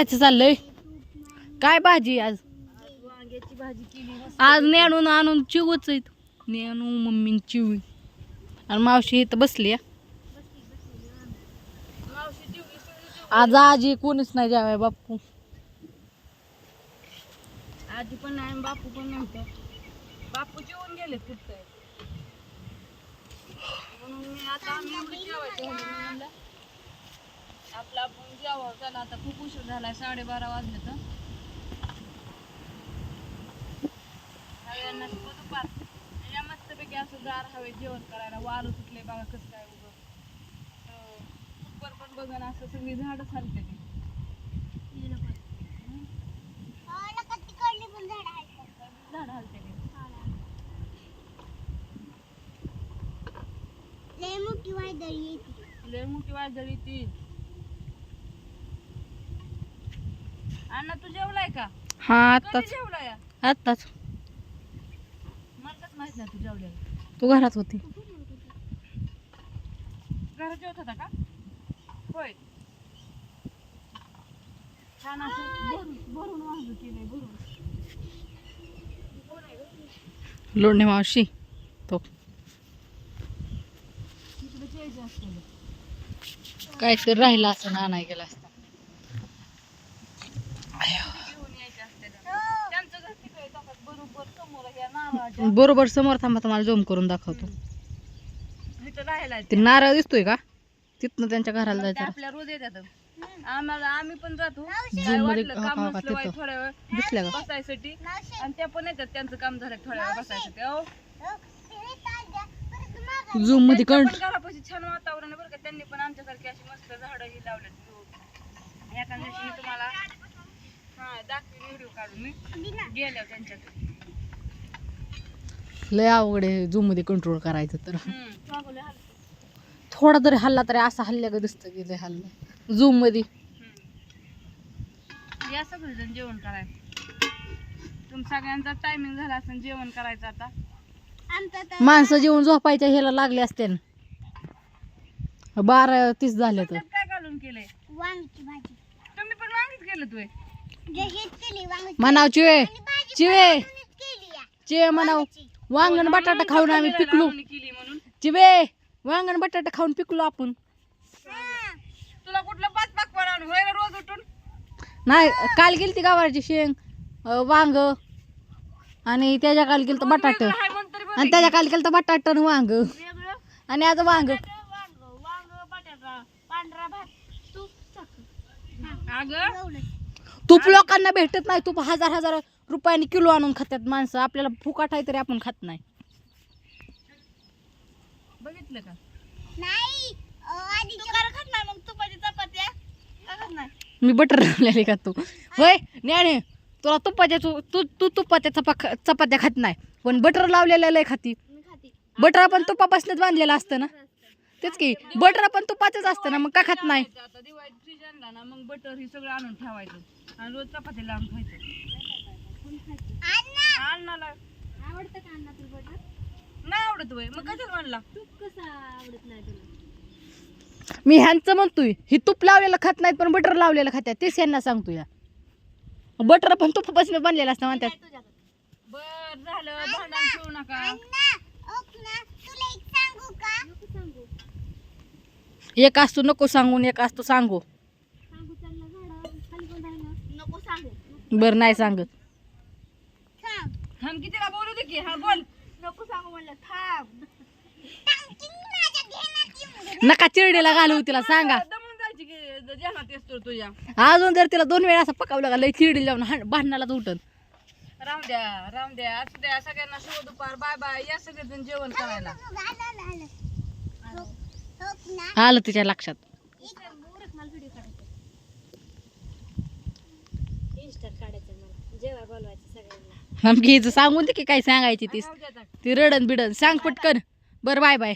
त्याचं चाललंय? काय भाजी आज? वांग्याची भाजी केली आज नेणून आणून चिवच आहेत. नेणू मम्मी चिव. आणि मावशी इथं बसली आज आजी कोणीच नाही जेवाय बापू. आजी पण नाही बापू पण नव्हतं बापू जेवून गेले कुठं? आता आम्ही जेवायचं आपलं आपण जेवावं चला आता खूप उशीर झालाय साडेबारा वाजले तर. सगळ्यांना शुभ दुपार. या मस्तपैकी असं गार हवे जेवण करायला वारं सुटले बघा कसं काय उभं वर पण बघा ना असं सगळी झाडं चालते ती झाड हलते ती लय मोठी वाजळी ती अण्णा तू जेवलाय का? हा आत्ताच. जेवलाय? आत्ताच. मला कसं माहीत नाही तू जेवलेला. तू घरात होती. घरात जेवत होता का? होय. छान असं भरून भरून वांग केलंय भरून. लोणी मावशी तो. असतं काहीतरी राहिला असं ना नाही गेला असता घेऊन यायचे असते त्यांचं घर तिकडे टाकत बरोबर समोर ह्या नारळाच्या बरोबर समोर थांबा तुम्हाला झोम करून दाखवतो. ते नारळ दिसतोय का? तिथनं त्यांच्या घराला जायचं. आपल्या रोज येतात आम्हाला आम्ही पण जातो मध्ये हा, हा, हा. थोड्या वेळ. दिसल्या का? बसायसाठी. आणि त्या पण येतात त्यांचं काम झालं थोड्या वेळ बसायसाठी. अहो झूममध्ये पण घरापाशी छान वातावरण आहे बरं का. त्यांनी पण आमच्यासारखी अशी मस्त झाडं ही लावलेत. मी तुम्हाला हा दाखवीन व्हिडिओ काढून मी. गेल्या त्यांच्यात लय अवघड आहे झूममध्ये कंट्रोल करायचं तर. थोडा तरी हल्ला तरी असा हल्ल्या का दिसतं की लय हल्ला. झूममध्ये. हम्म. या सगळेजण जेवण करायचं. तुम सगळ्यांचा टायमिंग झाला असेल जेवण करायचं आता. माणसं जेवून झोपायच्या ह्याला लागले असते ना. बारा तीस झाले तर. त्यात काय घालून केलंय? तुम्ही पण वांगीच केलं तू म्हणाव चिवे. चिवे. चिवे म्हणाव. वांगण बटाटा खाऊन आम्ही पिकलो. केली म्हणून. चिवे वांगण बटाटा खाऊन पिकलो आपण. तुला कुठलं पाच पाक होय रोज उठून? नाही काल गेली ती गावाची शेंग अं, वांग आणि त्याच्या काल गेलं बटाट. म्हणून तरी बरं आणि त्याच्या काल केलं बटाट आणि वांग. वेगळं? आणि आज वांग. वांग वांग बटाटा पांढरा भात. तूप अगं? तूप लोकांना भेटत नाही तूप हजार हजार रुपयाने किलो आणून खातात माणसं. आपल्याला फुकाट आहे तरी आपण खात नाही. बघितलं का? तू खरं खात नाही? मग तुपाची चपात्या का खात नाही? मी बटर लावलेली का तू? होय न्याने तुला तुपाच्या तू तू तू तुपाच्या चपा चपात्या खात नाही. पण बटर लावलेलं लय खाती. मी खाते. बटर पण तुपापासूनच बांधलेलं असतं ना? तेच की बटर पण तुपाचंच असतं ना मग का खात नाही? आता दिवाळीत फ्रीज आणला ना मग बटर हे सगळं आणून ठेवायचं. आणि रोज चपाती लावून खायचं. अण्णाला आवडतं का अण्णा तुला बटर? नाही आवडत वय मग कशाला म्हणला? तूप कसं आवडत नाही तुला? मी ह्यांचं म्हणतोय ही तूप लावलेलं खात नाहीत पण बटर लावलेलं खात्यात. तेच यांना सांगतो या बटर पण तुपापासून बनलेलं असतं म्हणतात. बर झालं भांडण ठेवू नका. नको सांगू. एक असतो नको सांगून एक असतो सांगू. सांगू चालला झाडं खाली पण राहिलं? नको सांगू. बरं नाही सांगत. हम कितीला बोलू दे की हा बोल नको सांगू म्हणलं थांब नका चिरडीला घालू तिला सांगा दमून जायची की जेवणात येतो तुझ्या अजून जर तिला दोन वेळा असं पकावलं का लय चिरडी लावून हाण- भांडणालाच उठन राम द्या राम द्या असू द्या सगळ्यांना शुभ दुपार बाय बाय या सगळेजण जेवण करायला आलं तिच्या लक्षात काढायचा जेव्हा बोलवायचं सगळ्यांना. आमकी हिचं सांगून दे की काय सांगायची तीस. ती रडन बिडन सांग पटकन. बरं बाय बाय